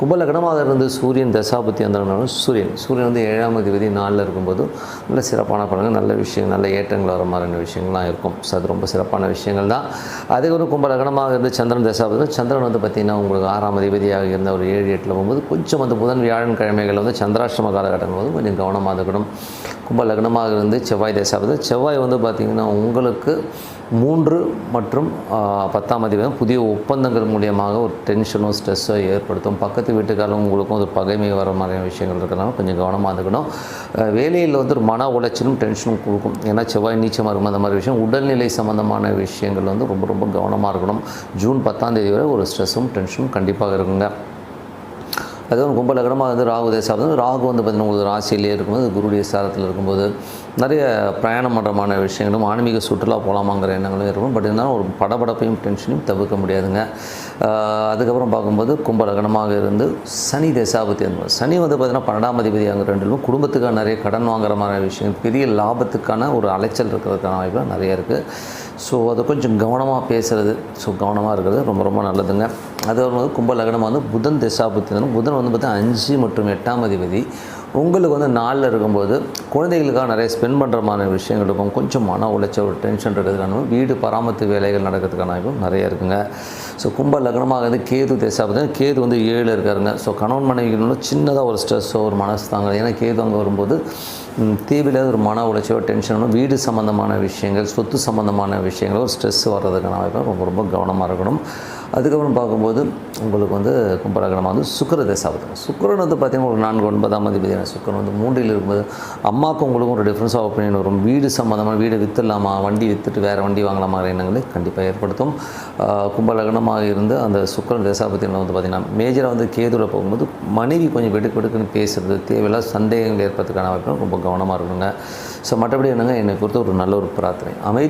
கும்பலகணமாக இருந்து சூரியன் தசாபத்தி வந்தாலும் சூரியன். சூரியன் வந்து ஏழாம் அதிபதி நாளில் இருக்கும்போது நல்ல சிறப்பான பலன்கள் நல்ல விஷயங்கள் நல்ல ஏற்றங்கள் வர மாதிரியான விஷயங்கள்லாம் இருக்கும். ஸோ அது ரொம்ப சிறப்பான விஷயங்கள் தான். அதே ஒரு கும்பலகணமாக இருந்து சந்திரன் தசாபதி சந்திரன் வந்து பார்த்திங்கன்னா உங்களுக்கு ஆறாம் அதிபதியாக இருந்த ஒரு ஏழு எட்டில் போகும்போது கொஞ்சம் வந்து புதன் வியாழன் கிழமைகள் வந்து சந்திராஷ்டம காலகட்டங்கள் வந்து கொஞ்சம் கவனமாக இருக்கணும். கும்ப லக்னமாக இருந்து செவ்வாய் தசாபதி செவ்வாய் வந்து பார்த்திங்கன்னா உங்களுக்கு மூன்று மற்றும் பத்தாம் அதிபதி புதிய ஒப்பந்தங்கள் மூலியமாக ஒரு டென்ஷனோ ஸ்ட்ரெஸ்ஸோ ஏற்படுத்தும். பக்கத்து வீட்டுக்காரங்க உங்களுக்கும் ஒரு பகைமை வர மாதிரியான விஷயங்கள் இருக்கிறனால கொஞ்சம் கவனமாக இருந்துக்கணும். வேலையில் வந்து ஒரு மன உளைச்சலும் டென்ஷனும் கொடுக்கும். ஏன்னா செவ்வாய் நீச்சமாக இருக்கும் அந்த மாதிரி விஷயம். உடல்நிலை சம்மந்தமான விஷயங்கள் வந்து ரொம்ப ரொம்ப கவனமாக இருக்கணும். ஜூன் பத்தாம் தேதி வரை ஒரு ஸ்ட்ரெஸ்ஸும் டென்ஷனும் கண்டிப்பாக இருக்குங்க. அதுவும் கும்பலகரமாக வந்து ராகு தேசம். ராகு வந்து பார்த்திங்கன்னா உங்களுக்கு ராசியிலே இருக்கும்போது குருடைய சாரத்தில் இருக்கும்போது நிறைய பிரயாணம் பண்ணுறமான விஷயங்களும் ஆன்மீக சுற்றுலா போகலாமாங்கிற எண்ணங்களும் இருக்கும். பட் இருந்தாலும் ஒரு படபடப்பையும் டென்ஷனையும் தவிர்க்க முடியாதுங்க. அதுக்கப்புறம் பார்க்கும்போது கும்பலகனமாக இருந்து சனி தேசாபதி என்பது சனி வந்து பார்த்திங்கன்னா பன்னெண்டாம் அதிபதி அங்கே ரெண்டிலும் குடும்பத்துக்காக நிறைய கடன் வாங்குற மாதிரி விஷயம் பெரிய லாபத்துக்கான ஒரு அலைச்சல் இருக்கிறதுக்கான வாய்ப்பு நிறைய இருக்குது ஸோ அதை கொஞ்சம் கவனமாக பேசுகிறது ஸோ கவனமாக இருக்கிறது ரொம்ப ரொம்ப நல்லதுங்க. அது வரும்போது கும்ப லக்னமாக வந்து புதன் திசாபுத்தினும் புதன் வந்து பார்த்தீங்கன்னா அஞ்சு மற்றும் எட்டாம் அதிபதி. உங்களுக்கு வந்து நாளில் இருக்கும்போது குழந்தைகளுக்காக நிறைய ஸ்பெண்ட் பண்ணுற மாதிரி விஷயங்கள் இருக்கும். கொஞ்சம் மன உளைச்சல் ஒரு டென்ஷன் இருக்கிறதுக்கான வீடு பராமரித்து வேலைகள் நடக்கிறதுக்கான வாய்ப்பும் நிறைய இருக்குங்க. ஸோ கும்ப லக்னமாக வந்து கேது திசாபதி கேது வந்து ஏழு இருக்காருங்க. ஸோ கணவன் மனைவிகளும் சின்னதாக ஒரு ஸ்ட்ரெஸ்ஸோ ஒரு மனசுதாங்க ஏன்னா கேது அங்கே வரும்போது தேவையில்லாத ஒரு மன உளைச்சலோ டென்ஷனோ வீடு சம்மந்தமான விஷயங்கள் சொத்து சம்மந்தமான விஷயங்களோ ஸ்ட்ரெஸ் வர்றதுக்கான வாய்ப்பு ரொம்ப ரொம்ப கவனமாக இருக்கணும். அதுக்கப்புறம் பார்க்கும்போது உங்களுக்கு வந்து கும்பலகணமாக வந்து சுக்கர தசாபத்தம் சுக்கரன் வந்து பார்த்திங்கன்னா ஒரு நான்கு ஒன்பதாம் அதிபதியான சுக்கரன் வந்து மூன்றில் இருக்கும்போது அம்மாவுக்கும் உங்களுக்கும் ஒரு டிஃப்ரென்ஸ் ஆஃப் ஒப்பீனியன் வரும். வீடு சம்மந்தமான வீடு விற்றுலாமா வண்டி விற்றுட்டு வேறு வண்டி வாங்கலாமா? எண்ணங்களை கண்டிப்பாக ஏற்படுத்தும். ஆஹ் இருந்து அந்த சுக்கரன் தசாபத்தியில் வந்து பார்த்திங்கன்னா மேஜராக வந்து கேதுவில் போகும்போது மனைவி கொஞ்சம் வெடுக்கு வெடுக்குன்னு பேசுகிறது தேவையில்லாத சந்தேகங்கள் ஏற்படுறதுக்கான வாய்ப்பு ரொம்ப கவனமாக இருக்கணுங்க. ஸோ மற்றபடி என்னங்க என்னை பொறுத்த ஒரு நல்ல ஒரு பிரார்த்தனை. அமைதி